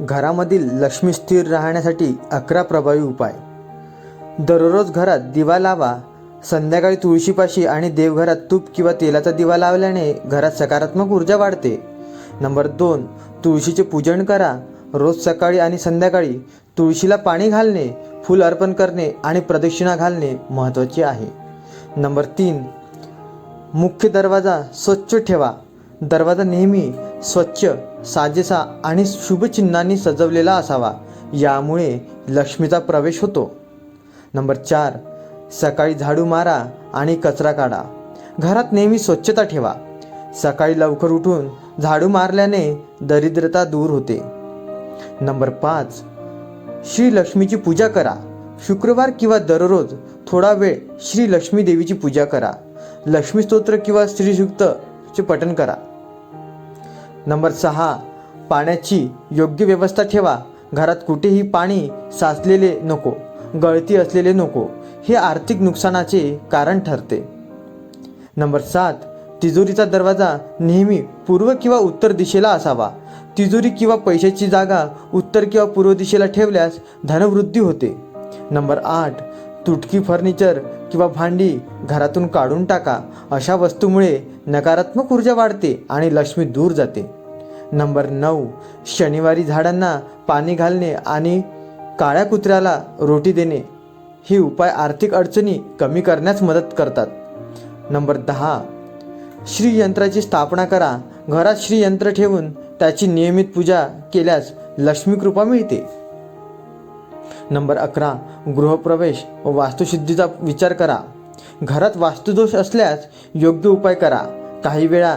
घरामधील लक्ष्मी स्थिर राहण्यासाठी अकरा प्रभावी उपाय. दररोज घरात दिवा लावा संध्याकाळी तुळशीपाशी आणि देवघरात तूप किंवा तेलाचा दिवा लावल्याने घरात सकारात्मक ऊर्जा वाढते. नंबर दोन तुळशीचे पूजन करा. रोज सकाळी आणि संध्याकाळी तुळशीला पाणी घालणे फूल अर्पण करणे आणि प्रदक्षिणा घालणे महत्त्वाचे आहे. नंबर तीन मुख्य दरवाजा स्वच्छ ठेवा. दरवाजा नेहमी स्वच्छ साजेसा आणि शुभचिन्हांनी सजवलेला असावा. यामुळे लक्ष्मीचा प्रवेश होतो. नंबर चार सकाळी झाडू मारा आणि कचरा काढा. घरात नेहमी स्वच्छता ठेवा. सकाळी लवकर उठून झाडू मारल्याने दरिद्रता दूर होते. नंबर पाच श्री लक्ष्मीची पूजा करा. शुक्रवार किंवा दररोज थोडा वेळ श्री लक्ष्मी देवीची पूजा करा. लक्ष्मी स्तोत्र किंवा श्रीयुक्तचे पठण करा. नंबर सहा पाण्याची योग्य व्यवस्था ठेवा. घरात कुठेही पाणी साचलेले नको गळती असलेले नको हे आर्थिक नुकसानाचे कारण ठरते. नंबर सात तिजोरीचा दरवाजा नेहमी पूर्व किंवा उत्तर दिशेला असावा. तिजोरी किंवा पैशाची जागा उत्तर किंवा पूर्व दिशेला ठेवल्यास धनवृद्धी होते. नंबर आठ तुटकी फर्निचर किंवा भांडी घरातून काढून टाका. अशा वस्तूमुळे नकारात्मक ऊर्जा वाढते आणि लक्ष्मी दूर जाते. नंबर नऊ. शनिवारी झाडांना पाणी घालणे आणि काळ्या कुत्र्याला रोटी देणे हे उपाय आर्थिक अडचणी कमी करण्यास मदत करतात. नंबर दहा. श्रीयंत्राची स्थापना करा. घरात श्रीयंत्र ठेवून त्याची नियमित पूजा केल्यास लक्ष्मी कृपा मिळते. नंबर अकरा गृहप्रवेश व वास्तुशुद्धीचा विचार करा. घरात वास्तुदोष असल्यास योग्य उपाय करा. काही वेळा